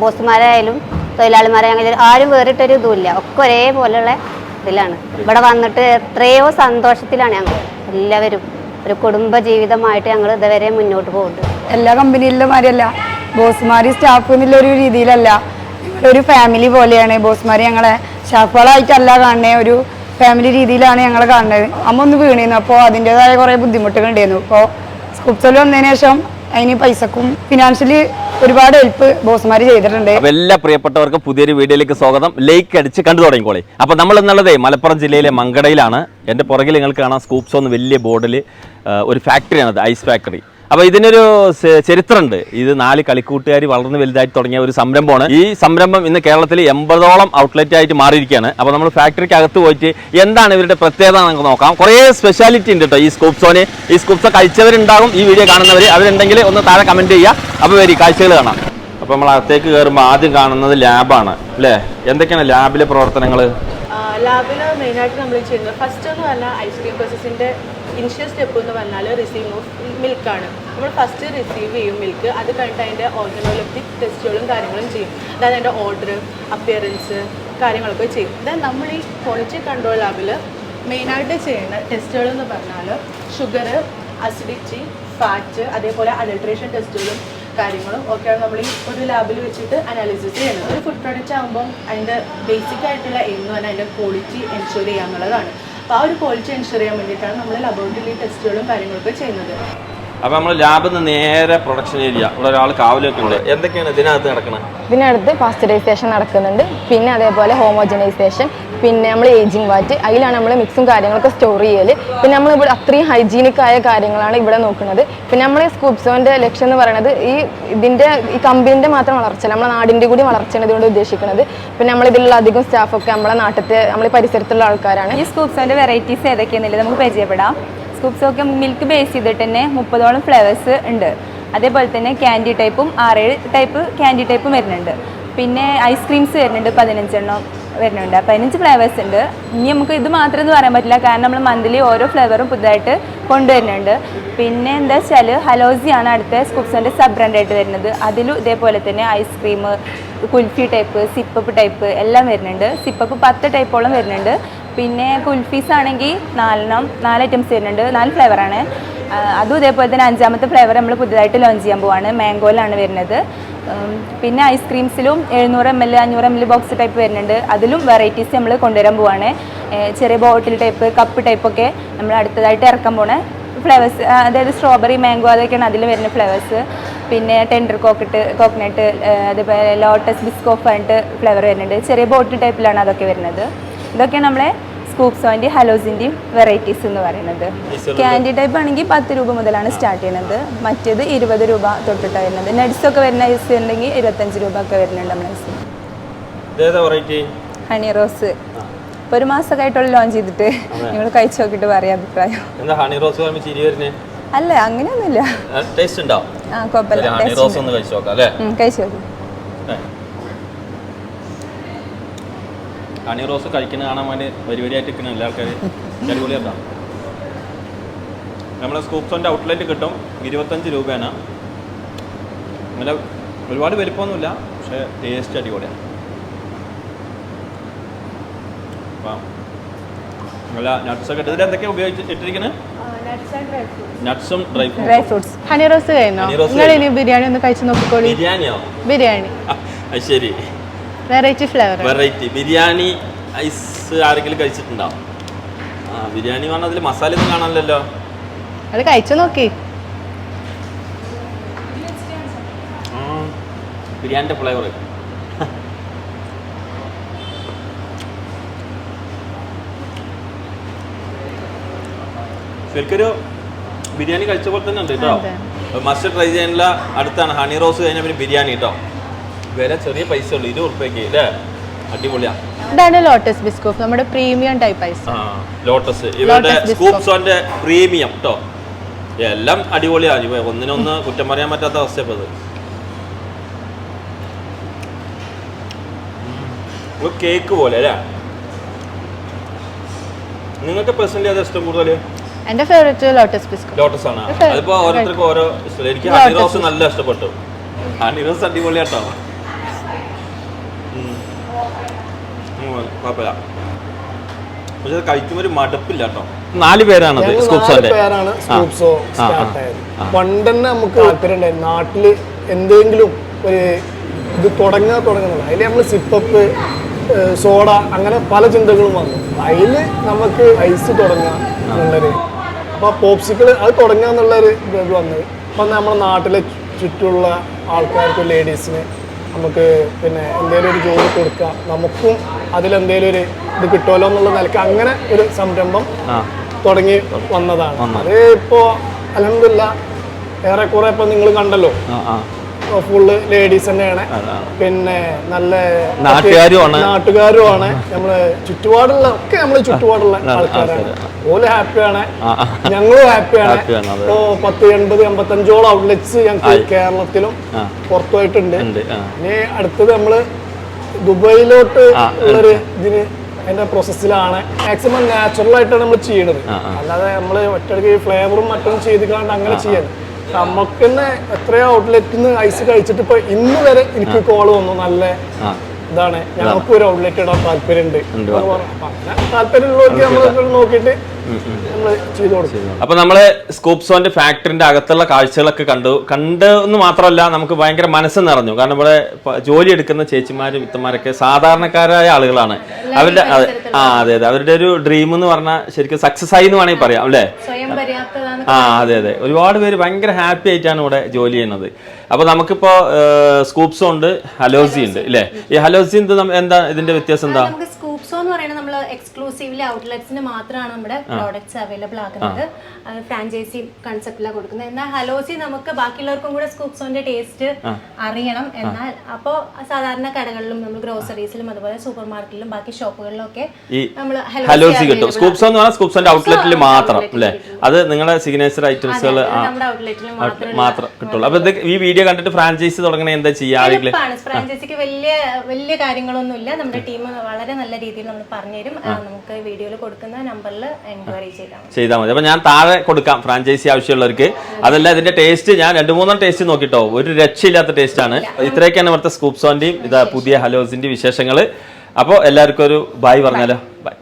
ബോസുമാരായാലും തൊഴിലാളിമാരായാലും ആരും വേറിട്ടൊരു ഇതുമില്ല. ഒക്കെ ഒരേപോലെയുള്ള ഇതിലാണ്. ഇവിടെ വന്നിട്ട് എത്രയോ സന്തോഷത്തിലാണ് ഞങ്ങൾ. എല്ലാവരും ഒരു കുടുംബ ജീവിതമായിട്ട് ഞങ്ങൾ ഇതുവരെ മുന്നോട്ട് പോകുന്നുണ്ട്. എല്ലാ കമ്പനിയിലെ മാതിരിയല്ല ബോസ്മാർ സ്റ്റാഫ് എന്നുള്ള ഒരു രീതിയിലല്ല. ഒരു ഫാമിലി പോലെയാണ്. ബോസ്മാരി ഞങ്ങളെ സ്റ്റാഫുകളായിട്ടല്ല കാണുന്നത് ഒരു ഫാമിലി രീതിയിലാണ് ഞങ്ങൾ കാണുന്നത്. അമ്മ ഒന്ന് വീണിരുന്നു. അപ്പോൾ അതിന്റെതായ കുറേ ബുദ്ധിമുട്ടുകൾ ഉണ്ടായിരുന്നു. അപ്പോൾ സ്കൂപ്സൽ വന്നതിന് ശേഷം അതിന് പൈസക്കും ഫിനാൻഷ്യലി ഒരുപാട് ഹെൽപ്പ് ബോസ്മാർ ചെയ്തിട്ടുണ്ട്. എല്ലാ പ്രിയപ്പെട്ടവർക്കും പുതിയൊരു വീഡിയോയിലേക്ക് സ്വാഗതം. ലൈക്ക് അടിച്ച് കണ്ടു തുടങ്ങിക്കോളെ. അപ്പൊ നമ്മൾ എന്നുള്ളതേ മലപ്പുറം ജില്ലയിലെ മങ്കടയിലാണ്. എന്റെ പുറകിൽ നിങ്ങൾക്ക് കാണാം സ്കൂപ്സോ എന്ന് വലിയ ബോർഡിൽ ഒരു ഫാക്ടറിയാണത് ഐസ് ഫാക്ടറി അപ്പൊ ഇതിനൊരു ചരിത്രമുണ്ട്. ഇത് നാല് കളിക്കൂട്ടുകാർ വളർന്ന് വലുതായിട്ട് തുടങ്ങിയ ഒരു സംരംഭമാണ്. ഈ സംരംഭം ഇന്ന് കേരളത്തിൽ എൺപതോളം ഔട്ട്ലെറ്റ് ആയിട്ട് മാറിയിരിക്കുകയാണ്. അപ്പൊ നമ്മൾ ഫാക്ടറിക്ക് അകത്ത് പോയിട്ട് എന്താണ് ഇവരുടെ പ്രത്യേകത നമുക്ക് നോക്കാം. കുറേ സ്പെഷ്യാലിറ്റി ഉണ്ട് കേട്ടോ ഈ സ്കൂപ്സോന് ഈ സ്കൂപ്സ് കഴിച്ചവരുണ്ടാകും ഈ വീഡിയോ കാണുന്നവർ അവരുണ്ടെങ്കിൽ ഒന്ന് താഴെ കമന്റ് ചെയ്യുക. അപ്പോൾ വരി കാഴ്ചകൾ കാണാം. അപ്പൊ നമ്മൾ അകത്തേക്ക് കയറുമ്പോൾ ആദ്യം കാണുന്നത് ലാബാണ് അല്ലേ? എന്തൊക്കെയാണ് ലാബിലെ പ്രവർത്തനങ്ങൾ ലാബിൽ മെയിനായിട്ട് നമ്മൾ ചെയ്യുന്നത്. ഫസ്റ്റ് ഒന്നും അല്ല ഐസ്ക്രീം പ്രോസസ്സിന്റെ ഇനിഷ്യൽ സ്റ്റെപ്പ് എന്ന് പറഞ്ഞാൽ റിസീവ് ഓഫ് മിൽക്കാണ് നമ്മൾ ഫസ്റ്റ് റിസീവ് ചെയ്യും മിൽക്ക് അത് കഴിഞ്ഞിട്ട് അതിന്റെ ഓർഗനോലപ്റ്റിക് ടെസ്റ്റുകളും കാര്യങ്ങളും ചെയ്യും. അതായത് അതിന്റെ ഓർഡർ അപ്പിയറൻസ് കാര്യങ്ങളൊക്കെ ചെയ്യും. ദെൻ നമ്മൾ ഈ ക്വാളിറ്റി കൺട്രോൾ ലാബിൽ മെയിനായിട്ട് ചെയ്യുന്ന ടെസ്റ്റുകൾ എന്ന് പറഞ്ഞാൽ ഷുഗർ അസിഡിറ്റി ഫാറ്റ് അതേപോലെ അഡൾട്രേഷൻ ടെസ്റ്റുകളും കാര്യങ്ങളും ഒക്കെയാണ് നമ്മൾ ഈ ഒരു ലാബിൽ വെച്ചിട്ട് അനാലിസിസ് ചെയ്യുന്നത്. ഒരു ഫുഡ് പ്രൊഡക്റ്റ് ആകുമ്പം അതിന്റെ ബേസിക് ആയിട്ടുള്ള എന്ന് പറഞ്ഞാൽ അതിന്റെ ക്വാളിറ്റി എൻഷുർ ചെയ്യുക എന്നുള്ളതാണ് അപ്പോൾ ആ ഒരു ക്വാളിറ്റി എൻഷുർ ചെയ്യാൻ വേണ്ടിയിട്ടാണ് നമ്മൾ ലബോറട്ടറി ടെസ്റ്റുകളും കാര്യങ്ങളൊക്കെ ചെയ്യുന്നത്. അപ്പൊ നമ്മൾ ലാബിൽ നിന്ന് നേരെ പ്രൊഡക്ഷൻ ഏരിയ. ഇവിടെ ഒരാൾ കാവലൊക്കെ ഉണ്ട്. എന്തൊക്കെയാണ് ഇതിനകത്ത് നടക്കുന്നത് ഇതിനടുത്ത് പാസ്ചറൈസേഷൻ നടക്കുന്നുണ്ട്. പിന്നെ അതേപോലെ ഹോമോജനൈസേഷൻ പിന്നെ നമ്മൾ ഏജിങ് വാറ്റ് അതിലാണ് നമ്മൾ മിക്സും കാര്യങ്ങളൊക്കെ സ്റ്റോർ ചെയ്യൽ പിന്നെ നമ്മൾ ഇവിടെ അത്രയും ഹൈജീനിക് ആയ കാര്യങ്ങളാണ് ഇവിടെ നോക്കുന്നത്. പിന്നെ നമ്മൾ സ്കൂപ്സോന്റെ ലക്ഷ്യം എന്ന് പറയുന്നത് ഈ ഇതിന്റെ ഈ കമ്പനിന്റെ മാത്രം വളർച്ച നമ്മളെ നാടിന്റെ കൂടി വളർച്ച ഇതുകൊണ്ട് ഉദ്ദേശിക്കുന്നത്. പിന്നെ നമ്മൾ ഇതിലുള്ള അധികം സ്റ്റാഫൊക്കെ നമ്മളെ നാട്ടിലത്തെ നമ്മളെ പരിസരത്തുള്ള ആൾക്കാരാണ്. ഈ സ്കൂപ്സോന്റെ വെറൈറ്റീസ് ഏതൊക്കെയാണെന്നില്ല നമുക്ക് പരിചയപ്പെടാം. സ്കൂപ്സൊക്കെ മിൽക്ക് ബേസ് ചെയ്തിട്ട് തന്നെ മുപ്പതോളം ഫ്ലേവേഴ്സ് ഉണ്ട്. അതേപോലെ തന്നെ ക്യാൻഡി ടൈപ്പും ആറേഴ് ടൈപ്പ് ക്യാൻഡി ടൈപ്പും വരുന്നുണ്ട്. പിന്നെ ഐസ്ക്രീംസ് വരുന്നുണ്ട് പതിനഞ്ചെണ്ണം വരുന്നുണ്ട്. പതിനഞ്ച് ഫ്ലേവേഴ്സ് ഉണ്ട്. ഇനി നമുക്ക് ഇത് മാത്രം എന്ന് പറയാൻ പറ്റില്ല. കാരണം നമ്മൾ മന്ത്ലി ഓരോ ഫ്ലേവറും പുതുതായിട്ട് കൊണ്ടുവരുന്നുണ്ട്. പിന്നെ എന്താ വെച്ചാൽ ഹലോസിയാണ് അടുത്ത സ്കൂപ്സോന്റെ സബ് ബ്രാൻഡായിട്ട് വരുന്നത്. അതിലും ഇതേപോലെ തന്നെ ice cream kulfi type sipup type എല്ലാം വരുന്നുണ്ട്. സിപ്പപ്പ് പത്ത് ടൈപ്പോളം വരുന്നുണ്ട്. പിന്നെ കുൽഫീസ് ആണെങ്കിൽ നാലെണ്ണം നാല് ഐറ്റംസ് വരുന്നുണ്ട്. നാല് ഫ്ലേവറാണ് അതും ഇതേപോലെ തന്നെ അഞ്ചാമത്തെ ഫ്ലേവർ നമ്മൾ പുതിയതായിട്ട് ലോഞ്ച് ചെയ്യാൻ പോവാണ്. മാംഗോയിലാണ് വരുന്നത്. പിന്നെ ഐസ്ക്രീംസിലും എഴുന്നൂറ് എം എൽ അഞ്ഞൂറ് എം എൽ ബോക്സ് ടൈപ്പ് വരുന്നുണ്ട്. അതിലും വെറൈറ്റീസ് നമ്മൾ കൊണ്ടുവരാൻ പോവാണ്. ചെറിയ ബോട്ടിൽ ടൈപ്പ് കപ്പ് ടൈപ്പൊക്കെ നമ്മൾ അടുത്തതായിട്ട് ഇറക്കാൻ പോണ. ഫ്ലേവേഴ്സ് അതായത് സ്ട്രോബെറി മാംഗോ അതൊക്കെയാണ് അതിൽ വരുന്ന ഫ്ലേവേഴ്സ് പിന്നെ ടെൻഡർ കോക്കറ്റ് കോക്കനട്ട് അതേപോലെ ലോട്ടസ് ബിസ്കോഫ് ആയിട്ട് ഫ്ലേവർ വരുന്നുണ്ട്. ചെറിയ ബോട്ടിൽ ടൈപ്പിലാണ് അതൊക്കെ വരുന്നത്. ഇതൊക്കെയാണ് നമ്മളെ സ്കൂപ്സോന്റെയും ഹലോസിന്റെയും വെറൈറ്റീസ് എന്ന് പറയുന്നത്. ക്യാൻഡി ടൈപ്പ് ആണെങ്കിൽ പത്ത് രൂപ മുതലാണ് സ്റ്റാർട്ട് ചെയ്യുന്നത്. മറ്റേത് ഇരുപത് രൂപ തൊട്ടിട്ടാണ് വരുന്നത്. നട്സ് ഒക്കെ വരുന്ന ഐസ് ഉണ്ടെങ്കിൽ ഇരുപത്തഞ്ച് രൂപ ഒക്കെ വരുന്നുണ്ട് നമ്മുടെ ഐസ് ഹണി റോസ് ഇപ്പോൾ ഒരു മാസമൊക്കെ ആയിട്ടുള്ള ലോഞ്ച് ചെയ്തിട്ട് നിങ്ങൾ കഴിച്ചു നോക്കിയിട്ട് പറയാം അഭിപ്രായം. ഹണി റോസ് അല്ല അങ്ങനെയൊന്നുമില്ല. ടേസ്റ്റ് ഉണ്ടോ ആ കുഴപ്പമില്ല. കഴിച്ചു നോക്കാം അല്ലേ ഉം, കഴിച്ചു നോക്കി ഏ. ഹണി റോസ് കഴിക്കുന്ന കാണാൻ വേണ്ടി വരി വരിയായിട്ട് നിൽക്കുന്ന എല്ലാ ആൾക്കാർ അടിപൊളിയാക്കാം നമ്മുടെ സ്കൂപ്സോന്റെ ഔട്ട്ലെറ്റ് കിട്ടും. ഇരുപത്തഞ്ച് രൂപയാണ്. അങ്ങനെ ഒരുപാട് വലിപ്പമൊന്നുമില്ല പക്ഷെ ടേസ്റ്റ് അടിപൊളിയാണ്. അപ്പം നല്ല നട്ട്സൊക്കെ ഇട്ട്. ഇതിൽ എന്തൊക്കെയാണ് ഉപയോഗിച്ച് ഇട്ടിരിക്കുന്നത് നട്ട്സും ഡ്രൈ ഫ്രൂട്ട്സ് ഹണി റോസ് കഴിഞ്ഞോ? നിങ്ങൾ ബിരിയാണി ഒന്ന് കഴിച്ച് നോക്കിക്കോളൂ. ബിരിയാണിയോ? ബിരിയാണി. ശരി. Variety flavour variety biryani ice ആരെങ്കിലും കഴിച്ചിട്ടുണ്ടാവും ആ ബിരിയാണി പറഞ്ഞാൽ അതിൽ മസാല ഒന്നും കാണാനില്ലല്ലോ. അത് കഴിച്ചു നോക്കി. ബിരിയാണിന്റെ ഫ്ലേവർ ശരിക്കൊരു ബിരിയാണി കഴിച്ച പോലെ തന്നെ ഉണ്ട് കേട്ടോ. മസ്റ്റ് ട്രൈ ചെയ്യാനുള്ള അടുത്താണ്. ഹണി റോസ് കഴിഞ്ഞാൽ പിന്നെ ബിരിയാണി കേട്ടോ വില ചെറിയ പൈസ ഉള്ളൂ ഇരുപത് റുപ്യക്ക് അല്ലേ? അടിപൊളിയാ. ഇതാണ് ലോട്ടസ് ബിസ്കൂഫ് നമ്മുടെ പ്രീമിയം ടൈപ്പ് ഐസ് ലോട്ടസ് ഇവരുടെ. സ്കൂപ്സോന്റെ പ്രീമിയം കേട്ടോ എല്ലാം അടിപൊളിയാണ് ഒന്നിനൊന്ന് കുറ്റം പറയാൻ പറ്റാത്ത അവസ്ഥ ഇപ്പൊ ഇത് ഒരു കേക്ക് പോലെ അല്ലേ? നിങ്ങൾക്ക് പേഴ്സണലി അത് ഇഷ്ടം കൂടുതൽ എന്റെ ഫേവറേറ്റ് ലോട്ടസ് ബിസ്കൂഫ് ലോട്ടസ് ആണ്? അതിപ്പോ ഓരോരുത്തർക്കും ഓരോ ഇഷ്ടം. എനിക്ക് ഹണി റോസ് നല്ല ഇഷ്ടപ്പെട്ടു. ഹണി റോസ് അടിപൊളിയാട്ടോ. കുഴപ്പമില്ല. പക്ഷെ കഴിക്കുമ്പോൾ ഒരു മടുപ്പില്ല കേട്ടോ. നാല് പേരാണ് സ്കൂപ്സോ. സ്റ്റാർട്ട് ആയത്. പണ്ട് തന്നെ നമുക്ക് താല്പര്യം ഉണ്ടായിരുന്നു നാട്ടിൽ എന്തെങ്കിലും ഒരു ഇത് തുടങ്ങുക തുടങ്ങുന്നത് അതിൽ നമ്മൾ സിപ്പപ്പ് സോഡ അങ്ങനെ പല ചിന്തകളും വന്നു. അതിൽ നമുക്ക് ഐസ് തുടങ്ങുക എന്നുള്ളൊരു അപ്പോൾ പോപ്സിക്കിൾ അത് തുടങ്ങുക എന്നുള്ളൊരു ഇത് വന്നത് അപ്പം നമ്മുടെ നാട്ടിലെ ചുറ്റുള്ള ആൾക്കാർക്ക് ലേഡീസിന് നമുക്ക് പിന്നെ എന്തെങ്കിലും ഒരു ജോലി കൊടുക്കുക. നമുക്കും അതിലെന്തെങ്കിലും ഒരു ഇത് കിട്ടുമല്ലോ എന്നുള്ള നിലയ്ക്ക് അങ്ങനെ ഒരു സംരംഭം തുടങ്ങി വന്നതാണ്. അത് ഇപ്പോ അലഹമില്ല ഏറെക്കുറെ ഇപ്പൊ നിങ്ങൾ കണ്ടല്ലോ. ഫുള്ള് ലേഡീസ് തന്നെയാണ്. പിന്നെ നല്ല നാട്ടുകാരുമാണ്. നാട്ടുകാരുമാണ്. നമ്മൾ ചുറ്റുപാടുള്ള ഒക്കെ നമ്മൾ ചുറ്റുപാടുള്ള ആൾക്കാരാണ്. ഓൽ ഹാപ്പിയാണ്. ഞങ്ങളും ഹാപ്പിയാണ്. ഇപ്പോ പത്ത് എൺപത് എൺപത്തഞ്ചോളം ഔട്ട്ലെറ്റ്സ് ഞങ്ങൾക്ക് കേരളത്തിലും. പുറത്തുമായിട്ടുണ്ട്. ഇനി അടുത്തത് നമ്മൾ ദുബൈയിലോട്ട് ഉള്ളൊരു ഇതിന് അതിന്റെ പ്രോസസ്സിലാണ് മാക്സിമം നാച്ചുറൽ ആയിട്ടാണ് നമ്മൾ ചെയ്യണത്. അല്ലാതെ നമ്മൾ ഒറ്റയ്ക്ക് ഫ്ലേവറും മറ്റും ചെയ്തിട്ടാണ് കാണാണ്ട് അങ്ങനെ ചെയ്യാൻ നമുക്ക് തന്നെ എത്രയോ ഔട്ട്ലെറ്റിൽ നിന്ന് ഐസ് കഴിച്ചിട്ട് ഇപ്പൊ ഇന്ന് വരെ എനിക്ക് കോൾ വന്നു. നല്ല ഇതാണ്. ഞങ്ങൾക്ക് ഒരു ഔട്ട്ലെറ്റ് ഇടാൻ താല്പര്യമുണ്ട്. താല്പര്യമുള്ളവർക്ക് നമ്മൾ നോക്കിയിട്ട് നമ്മൾ ചെയ്തു കൊടുക്കും. അപ്പൊ നമ്മൾ സ്കൂപ്സോന്റെ ഫാക്ടറിന്റെ അകത്തുള്ള കാഴ്ചകളൊക്കെ കണ്ടു. കണ്ട് എന്ന് മാത്രമല്ല നമുക്ക് ഭയങ്കര മനസ്സ് നിറഞ്ഞു. കാരണം ഇവിടെ ജോലി എടുക്കുന്ന ചേച്ചിമാരും ഇത്തമാരൊക്കെ സാധാരണക്കാരായ ആളുകളാണ്. അവരുടെ അതെ, ആ അതെ അതെ. അവരുടെ ഒരു ഡ്രീം എന്ന് പറഞ്ഞാൽ ശരിക്കും സക്സസ് ആയി എന്ന് വേണമെങ്കിൽ പറയാം അല്ലേ? ആ അതെ അതെ. ഒരുപാട് പേര് ഭയങ്കര ഹാപ്പി ആയിട്ടാണ് ഇവിടെ ജോലി ചെയ്യുന്നത്. അപ്പൊ നമുക്കിപ്പോ സ്കൂപ്സും ഉണ്ട് ഹലോസി ഉണ്ട് ഇല്ലേ? ഈ ഹലോസി എന്ത് എന്താ ഇതിന്റെ വ്യത്യാസം എന്താ നമുക്ക് സ്കൂപ്സോ എന്ന് പറയുന്നത് നമ്മൾ എക്സ്ക്ലൂസീവ്ലി ഔട്ട്ലെറ്റ്സിന് മാത്രമാണ് നമ്മുടെ പ്രോഡക്ട്സ് അവൈലബിൾ ആക്കുന്നത്. ഫ്രാഞ്ചൈസി കൺസെപ്റ്റിലാണ് കൊടുക്കുന്നത്. എന്നാൽ ഹലോസി നമുക്ക് ബാക്കിയുള്ളവർക്കും കൂടെ സ്കൂപ്സോന്റെ ടേസ്റ്റ് അറിയണം. എന്നാൽ അപ്പോൾ സാധാരണ കടകളിലും നമ്മൾ ഗ്രോസറീസിലും അതുപോലെ സൂപ്പർ മാർക്കറ്റിലും ബാക്കി ഷോപ്പുകളിലും ഒക്കെ നമ്മൾ ഹലോസി കിട്ടും. സ്കൂപ്സോ എന്ന് പറഞ്ഞാൽ സ്കൂപ്സോന്റെ ഔട്ട്ലെറ്റിൽ മാത്രം അല്ലേ? അത് നിങ്ങളെ സിഗ്നേച്ചർ ഐറ്റംസുകൾ മാത്രം കിട്ടുള്ളൂ. അപ്പൊ ഈ വീഡിയോ കണ്ടിട്ട് ഫ്രാഞ്ചൈസി തുടങ്ങണ എന്താ ചെയ്യാ ഫ്രാഞ്ചൈസിക്ക് വലിയ വലിയ കാര്യങ്ങളൊന്നുമില്ല. നമ്മുടെ ടീം വളരെ നല്ല രീതിയിൽ നമ്മൾ പറഞ്ഞുതരും. നമുക്ക് വീഡിയോയിൽ കൊടുക്കുന്ന നമ്പറിൽ എൻക്വയറി ചെയ്താൽ ചെയ്താൽ മതി. അപ്പൊ ഞാൻ താഴെ കൊടുക്കാം ഫ്രാഞ്ചൈസി ആവശ്യമുള്ളവർക്ക്. അതല്ല ഇതിന്റെ ടേസ്റ്റ് ഞാൻ രണ്ട് മൂന്നാം ടേസ്റ്റ് നോക്കിട്ടോ. ഒരു രക്ഷയില്ലാത്ത ടേസ്റ്റ് ആണ്. ഇത്രയൊക്കെയാണ് ഇവിടുത്തെ സ്കൂപ്സോന്റെയും ഇതാ പുതിയ ഹലോസിന്റെ വിശേഷങ്ങൾ അപ്പോൾ എല്ലാവർക്കും ഒരു ബായ് പറഞ്ഞാലോ ബൈ